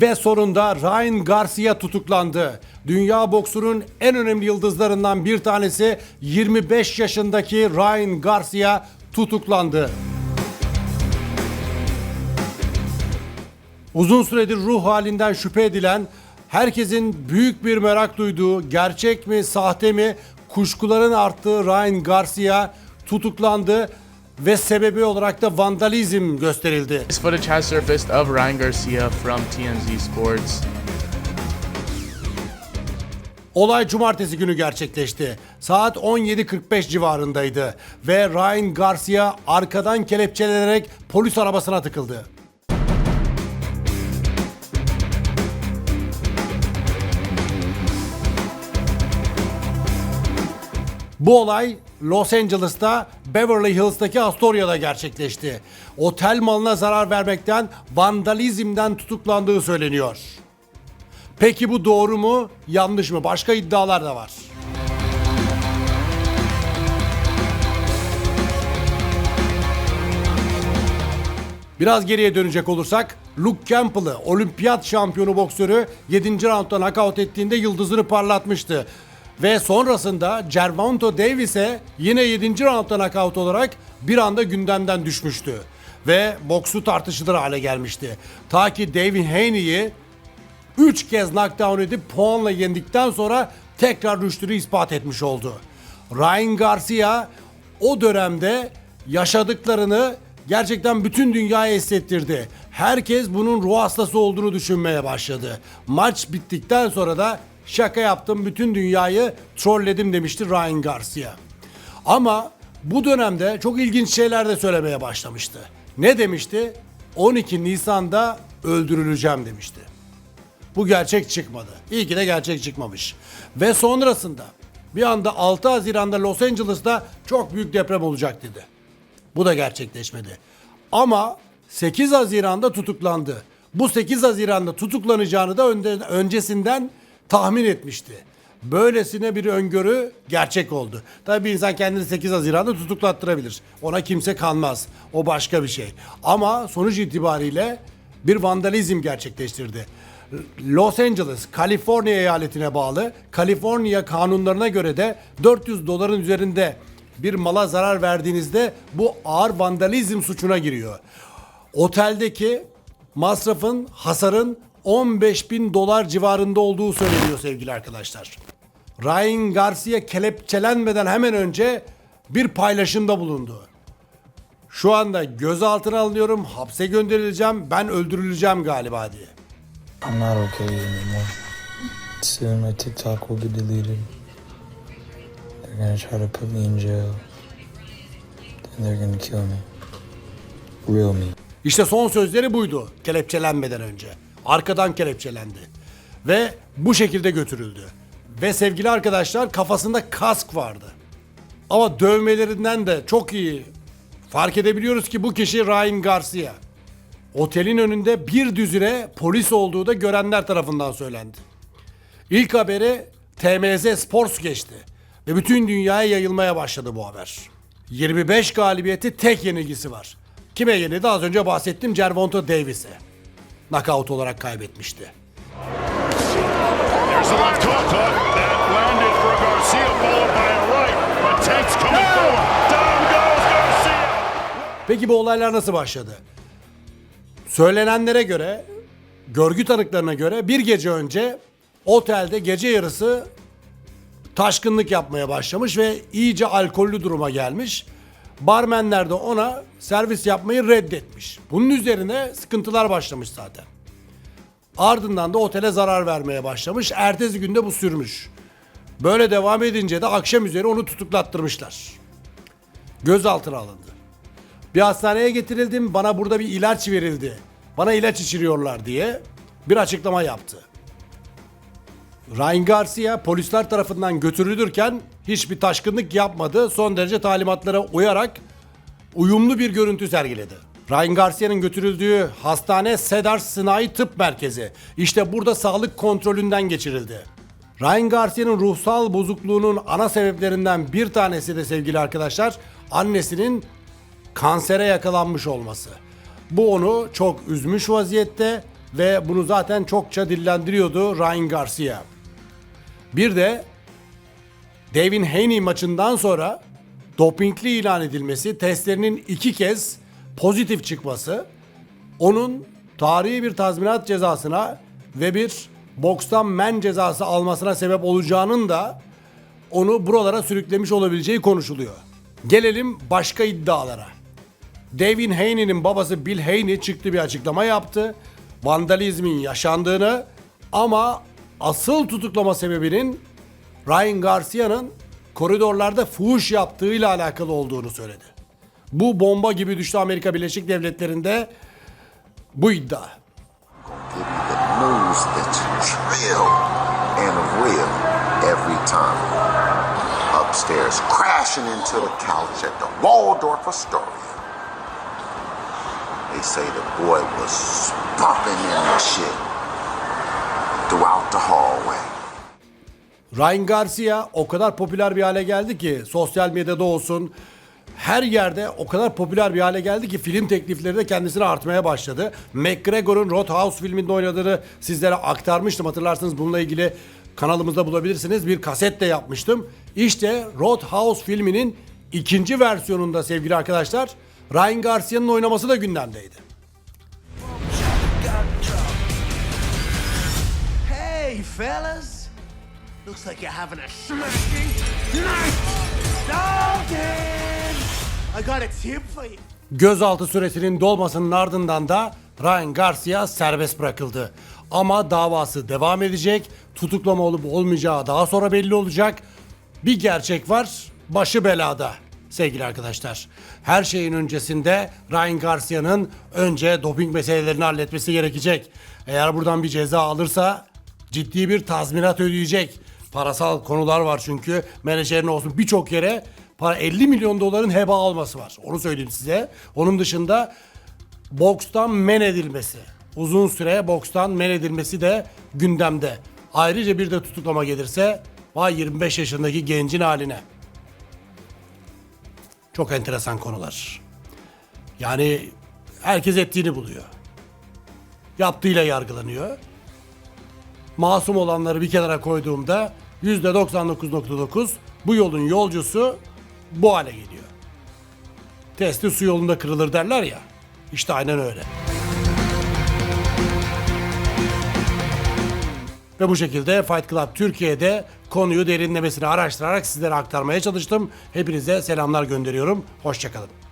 Ve sonunda Ryan Garcia tutuklandı. Dünya boksunun en önemli yıldızlarından bir tanesi 25 yaşındaki Ryan Garcia tutuklandı. Uzun süredir ruh halinden şüphe edilen, herkesin büyük bir merak duyduğu gerçek mi sahte mi kuşkuların arttığı Ryan Garcia tutuklandı ve sebebi olarak da vandalizm gösterildi. This footage has surfaced of Ryan Garcia from TMZ Sports. Olay cumartesi günü gerçekleşti. Saat 17.45 civarındaydı ve Ryan Garcia arkadan kelepçelenerek polis arabasına tıkıldı. Bu olay Los Angeles'ta Beverly Hills'taki Astoria'da gerçekleşti. Otel malına zarar vermekten, vandalizmden tutuklandığı söyleniyor. Peki bu doğru mu, yanlış mı? Başka iddialar da var. Biraz geriye dönecek olursak Luke Campbell'ı olimpiyat şampiyonu boksörü 7. roundda knockout ettiğinde yıldızını parlatmıştı. Ve sonrasında Gervonta Davis'e yine 7. roundda knockout olarak bir anda gündemden düşmüştü. Ve boksu tartışılır hale gelmişti. Ta ki David Haney'i 3 kez knockdown edip puanla yendikten sonra tekrar rüştünü ispat etmiş oldu. Ryan Garcia o dönemde yaşadıklarını gerçekten bütün dünyaya hissettirdi. Herkes bunun ruh hastası olduğunu düşünmeye başladı. Maç bittikten sonra da şaka yaptım bütün dünyayı trolledim demişti Ryan Garcia. Ama bu dönemde çok ilginç şeyler de söylemeye başlamıştı. Ne demişti? 12 Nisan'da öldürüleceğim demişti. Bu gerçek çıkmadı. İyi ki de gerçek çıkmamış. Ve sonrasında bir anda 6 Haziran'da Los Angeles'ta çok büyük deprem olacak dedi. Bu da gerçekleşmedi. Ama 8 Haziran'da tutuklandı. Bu 8 Haziran'da tutuklanacağını da öncesinden tahmin etmişti. Böylesine bir öngörü gerçek oldu. Tabii bir insan kendini 8 Haziran'da tutuklattırabilir. Ona kimse kanmaz. O başka bir şey. Ama sonuç itibariyle bir vandalizm gerçekleştirdi. Los Angeles, Kaliforniya eyaletine bağlı Kaliforniya kanunlarına göre de 400 doların üzerinde bir mala zarar verdiğinizde bu ağır vandalizm suçuna giriyor. Oteldeki masrafın, hasarın 15 bin dolar civarında olduğu söyleniyor sevgili arkadaşlar. Ryan Garcia kelepçelenmeden hemen önce bir paylaşımda bulundu. Şu anda gözaltına alınıyorum, hapse gönderileceğim, ben öldürüleceğim galiba diye. I'm not okay anymore. Soon my TikTok will be deleted. They're gonna try to put me in jail. Then they're gonna kill me. Real me. İşte son sözleri buydu kelepçelenmeden önce. Arkadan kelepçelendi. Ve bu şekilde götürüldü. Ve sevgili arkadaşlar kafasında kask vardı. Ama dövmelerinden de çok iyi fark edebiliyoruz ki bu kişi Ryan Garcia. Otelin önünde bir düzine polis olduğu da görenler tarafından söylendi. İlk haberi TMZ Sports geçti ve bütün dünyaya yayılmaya başladı bu haber. 25 galibiyeti tek yenilgisi var. Kime yenildi? Az önce bahsettim Gervonta Davis'e. Knockout olarak kaybetmişti. There's a left hook. hook. That landed for Garcia, followed by a right. But Tank's coming forward. Down goes Garcia. Peki bu olaylar nasıl başladı? Söylenenlere göre, görgü tanıklarına göre bir gece önce otelde gece yarısı taşkınlık yapmaya başlamış ve iyice alkollü duruma gelmiş. Barmenler de ona servis yapmayı reddetmiş. Bunun üzerine sıkıntılar başlamış zaten. Ardından da otele zarar vermeye başlamış. Ertesi günde bu sürmüş. Böyle devam edince de akşam üzeri onu tutuklattırmışlar. Gözaltına alındı. Bir hastaneye getirildim. Bana burada bir ilaç verildi. Bana ilaç içiriyorlar diye bir açıklama yaptı. Ryan Garcia polisler tarafından götürülürken hiçbir taşkınlık yapmadı. Son derece talimatlara uyarak uyumlu bir görüntü sergiledi. Ryan Garcia'nın götürüldüğü hastane Cedar Sinai Tıp Merkezi. İşte burada sağlık kontrolünden geçirildi. Ryan Garcia'nın ruhsal bozukluğunun ana sebeplerinden bir tanesi de sevgili arkadaşlar annesinin kansere yakalanmış olması. Bu onu çok üzmüş vaziyette ve bunu zaten çokça dillendiriyordu Ryan Garcia. Bir de Devin Haney maçından sonra dopingli ilan edilmesi, testlerinin iki kez pozitif çıkması, onun tarihi bir tazminat cezasına ve bir bokstan men cezası almasına sebep olacağının da onu buralara sürüklemiş olabileceği konuşuluyor. Gelelim başka iddialara. Devin Haney'nin babası Bill Haney çıktı bir açıklama yaptı. Vandalizmin yaşandığını ama asıl tutuklama sebebinin Ryan Garcia'nın koridorlarda fuhuş yaptığıyla alakalı olduğunu söyledi. Bu bomba gibi düştü Amerika Birleşik Devletleri'nde bu iddia. the the the. They say the boy was bumping into shit throughout the hallway. Ryan Garcia o kadar popüler bir hale geldi ki sosyal medyada olsun her yerde o kadar popüler bir hale geldi ki film teklifleri de kendisine artmaya başladı. McGregor'un Roadhouse filminde oynadığını sizlere aktarmıştım. Hatırlarsınız bununla ilgili kanalımızda bulabilirsiniz. Bir kaset de yapmıştım. İşte Roadhouse filminin ikinci versiyonunda sevgili arkadaşlar Ryan Garcia'nın oynaması da gündemdeydi. Fellas! Looks like you're having a smashing night! Dalton! I got a tip for you. Gözaltı süresinin dolmasının ardından da Ryan Garcia serbest bırakıldı. Ama davası devam edecek. Tutuklama olup olmayacağı daha sonra belli olacak. Bir gerçek var, başı belada sevgili arkadaşlar. Her şeyin öncesinde Ryan Garcia'nın önce doping meselelerini halletmesi gerekecek. Eğer buradan bir ceza alırsa ciddi bir tazminat ödeyecek. Parasal konular var çünkü menajerin olsun birçok yere para 50 milyon doların heba alması var. Onu söyleyeyim size. Onun dışında bokstan men edilmesi. Uzun süre bokstan men edilmesi de gündemde. Ayrıca bir de tutuklama gelirse vay 25 yaşındaki gencin haline. Çok enteresan konular. Yani herkes ettiğini buluyor. Yaptığıyla yargılanıyor. Masum olanları bir kenara koyduğumda %99.9 bu yolun yolcusu bu hale geliyor. Testi su yolunda kırılır derler ya. İşte aynen öyle. Ve bu şekilde Fight Club Türkiye'de konuyu derinlemesine araştırarak sizlere aktarmaya çalıştım. Hepinize selamlar gönderiyorum. Hoşçakalın.